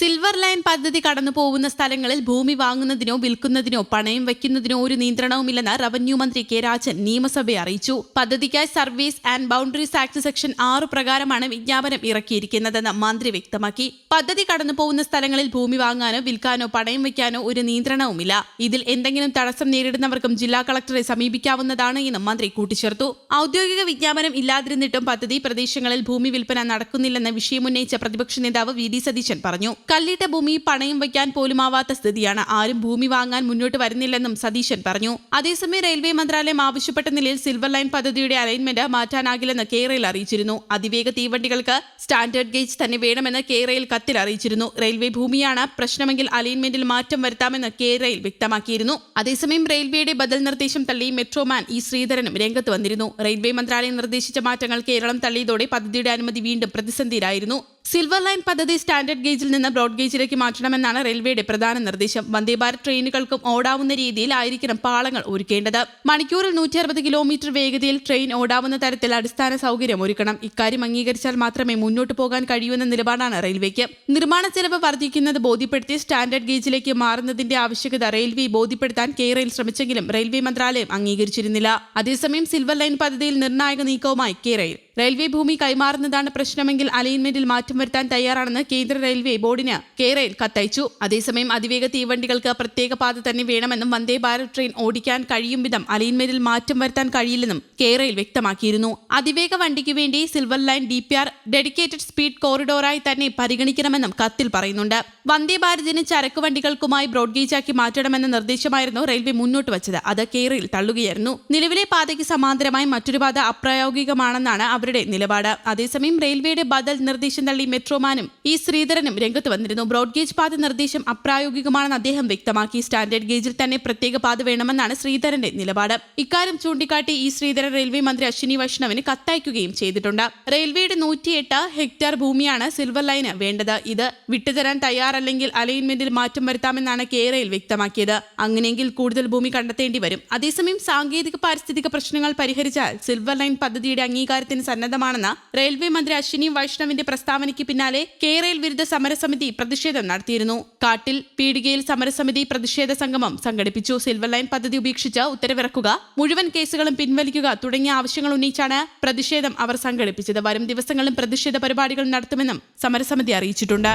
Silver line പദ്ധതി കടന്നു പോകുന്ന സ്ഥലങ്ങളിൽ ഭൂമി വാങ്ങുന്നതിനോ വിൽക്കുന്നതിനോ പണയം വയ്ക്കുന്നതിനോ ഒരു നിയന്ത്രണവുമില്ലെന്ന് റവന്യൂ മന്ത്രി കെ രാജൻ നിയമസഭയെ അറിയിച്ചു. പദ്ധതിക്കായി service and boundaries act section ആറ് പ്രകാരമാണ് വിജ്ഞാപനം ഇറക്കിയിരിക്കുന്നതെന്ന് മന്ത്രി വ്യക്തമാക്കി. പദ്ധതി കടന്നു പോകുന്ന സ്ഥലങ്ങളിൽ ഭൂമി വാങ്ങാനോ വിൽക്കാനോ പണയം വയ്ക്കാനോ ഒരു നിയന്ത്രണവുമില്ല. ഇതിൽ എന്തെങ്കിലും തടസ്സം നേരിടുന്നവർക്കും ജില്ലാ കളക്ടറെ സമീപിക്കാവുന്നതാണ് എന്നും മന്ത്രി കൂട്ടിച്ചേർത്തു. ഔദ്യോഗിക വിജ്ഞാപനം ഇല്ലാതിരുന്നിട്ടും പദ്ധതി പ്രദേശങ്ങളിൽ ഭൂമി വിൽപ്പന നടക്കുന്നില്ലെന്ന് വിഷയമുന്നയിച്ച പ്രതിപക്ഷ നേതാവ് വി. ഡി. സതീശൻ പറഞ്ഞു. കല്ലിട്ട ഭൂമി പണയം വയ്ക്കാൻ പോലുമാവാത്ത സ്ഥിതിയാണ്. ആരും ഭൂമി വാങ്ങാൻ മുന്നോട്ട് വരുന്നില്ലെന്നും സതീശൻ പറഞ്ഞു. അതേസമയം റെയിൽവേ മന്ത്രാലയം ആവശ്യപ്പെട്ട നിലയിൽ സിൽവർ ലൈൻ പദ്ധതിയുടെ അലൈൻമെന്റ് മാറ്റാനാകില്ലെന്ന് കേരളയിൽ അറിയിച്ചിരുന്നു. അതിവേഗ തീവണ്ടികൾക്ക് സ്റ്റാൻഡേർഡ് ഗേജ് തന്നെ വേണമെന്ന് കേരളയിൽ കത്തിൽ അറിയിച്ചിരുന്നു. റെയിൽവേ ഭൂമിയാണ് പ്രശ്നമെങ്കിൽ അലൈൻമെന്റിൽ മാറ്റം വരുത്താമെന്ന് കേരളയിൽ വ്യക്തമാക്കിയിരുന്നു. അതേസമയം റെയിൽവേയുടെ ബദൽ നിർദ്ദേശം തള്ളി മെട്രോമാൻ ഇ ശ്രീധരനും രംഗത്ത് വന്നിരുന്നു. റെയിൽവേ മന്ത്രാലയം നിർദ്ദേശിച്ച മാറ്റങ്ങൾ കേരളം തള്ളിയതോടെ പദ്ധതിയുടെ അനുമതി വീണ്ടും പ്രതിസന്ധിയിലായിരുന്നു. സിൽവർ ലൈൻ പദ്ധതി സ്റ്റാൻഡേർഡ് ഗേജിൽ നിന്ന് ബ്രോഡ് ഗേജിലേക്ക് മാറ്റണമെന്നാണ് റെയിൽവേയുടെ പ്രധാന നിർദ്ദേശം. വന്ദേ ഭാരത് ട്രെയിനുകൾക്കും ഓടാവുന്ന രീതിയിലായിരിക്കണം പാളങ്ങൾ ഒരുക്കേണ്ടത്. മണിക്കൂറിൽ നൂറ്റി കിലോമീറ്റർ വേഗതയിൽ ട്രെയിൻ ഓടാവുന്ന തരത്തിൽ അടിസ്ഥാന സൗകര്യം ഒരുക്കണം. ഇക്കാര്യം അംഗീകരിച്ചാൽ മാത്രമേ മുന്നോട്ട് പോകാൻ കഴിയൂ എന്ന നിലപാടാണ് റെയിൽവേക്ക് നിർമ്മാണ ചെലവ് വർദ്ധിക്കുന്നത് ബോധ്യപ്പെടുത്തി സ്റ്റാൻഡേർഡ് ഗേജിലേക്ക് മാറുന്നതിന്റെ ആവശ്യകത റെയിൽവേ ബോധ്യപ്പെടുത്താൻ റെയിൽ ശ്രമിച്ചെങ്കിലും റെയിൽവേ മന്ത്രാലയം അംഗീകരിച്ചിരുന്നില്ല. അതേസമയം സിൽവർ ലൈൻ പദ്ധതിയിൽ നിർണായക നീക്കവുമായി കേരളയിൽ റെയിൽവേ ഭൂമി കൈമാറുന്നതാണ് പ്രശ്നമെങ്കിൽ അലൈൻമെന്റിൽ മാറ്റം വരുത്താൻ തയ്യാറാണെന്ന് കേന്ദ്ര റെയിൽവേ ബോർഡിന് കേരയിൽ കത്തയച്ചു. അതേസമയം അതിവേഗ തീവണ്ടികൾക്ക് പ്രത്യേക പാത തന്നെ വേണമെന്നും വന്ദേ ഭാരത് ട്രെയിൻ ഓടിക്കാൻ കഴിയും വിധം അലൈൻമെന്റിൽ മാറ്റം വരുത്താൻ കഴിയില്ലെന്നും കേരയിൽ വ്യക്തമാക്കിയിരുന്നു. അതിവേഗ വണ്ടിക്ക് വേണ്ടി silver line D P R dedicated speed കോറിഡോറായി തന്നെ പരിഗണിക്കണമെന്നും കത്തിൽ പറയുന്നുണ്ട്. വന്ദേ ഭാരതിന് ചരക്ക് വണ്ടികൾക്കുമായി ബ്രോഡ്ഗേജാക്കി മാറ്റണമെന്ന നിർദ്ദേശമായിരുന്നു റെയിൽവേ മുന്നോട്ട് വച്ചത്. അത് കേരയിൽ തള്ളുകയായിരുന്നു. നിലവിലെ പാതയ്ക്ക് സമാന്തരമായി മറ്റൊരു പാത അപ്രായോഗികമാണെന്നാണ് അവരുടെ നിലപാട്. അതേസമയം റെയിൽവേയുടെ ബദൽ നിർദ്ദേശം തള്ളി മെട്രോമാനും ഈ ശ്രീധരനും രംഗത്ത് വന്നിരുന്നു. ബ്രോഡ്ഗേജ് പാത നിർദ്ദേശം അപ്രായോഗികമാണെന്ന് അദ്ദേഹം വ്യക്തമാക്കി. സ്റ്റാൻഡേർഡ് ഗേജിൽ തന്നെ പ്രത്യേക പാത വേണമെന്നാണ് ശ്രീധരന്റെ നിലപാട്. ഇക്കാര്യം ചൂണ്ടിക്കാട്ടി ഈ ശ്രീധരൻ റെയിൽവേ മന്ത്രി അശ്വിനി വൈഷ്ണവിന് കത്തയക്കുകയും ചെയ്തിട്ടുണ്ട്. റെയിൽവേയുടെ നൂറ്റിയെട്ട് ഹെക്ടർ ഭൂമിയാണ് സിൽവർ ലൈന് വേണ്ടത്. ഇത് വിട്ടുതരാൻ തയ്യാറല്ലെങ്കിൽ അലൈൻമെന്റിൽ മാറ്റം വരുത്താമെന്നാണ് കേരയിൽ വ്യക്തമാക്കിയത്. അങ്ങനെയെങ്കിൽ കൂടുതൽ ഭൂമി കണ്ടെത്തേണ്ടി വരും. അതേസമയം സാങ്കേതിക പാരിസ്ഥിതിക പ്രശ്നങ്ങൾ പരിഹരിച്ചാൽ സിൽവർ ലൈൻ പദ്ധതിയുടെ അംഗീകാരത്തിന് സന്നദ്ധമാണെന്ന റെയിൽവേ മന്ത്രി അശ്വിനി വൈഷ്ണവിന്റെ പ്രസ്താവനയ്ക്ക് പിന്നാലെ കേരളയിൽ വിരുദ്ധ സമരസമിതി പ്രതിഷേധം നടത്തിയിരുന്നു. കാട്ടിൽ പീടികയിൽ സമരസമിതി പ്രതിഷേധ സംഗമം സംഘടിപ്പിച്ചു. സിൽവർ ലൈൻ പദ്ധതി ഉപേക്ഷിച്ച് ഉത്തരവിറക്കുക മുഴുവൻ കേസുകളും പിൻവലിക്കുക തുടങ്ങിയ ആവശ്യങ്ങൾ ഉന്നയിച്ചാണ് പ്രതിഷേധം അവർ സംഘടിപ്പിച്ചത്. വരും ദിവസങ്ങളിലും പ്രതിഷേധ പരിപാടികൾ നടത്തുമെന്നും സമരസമിതി അറിയിച്ചിട്ടുണ്ട്.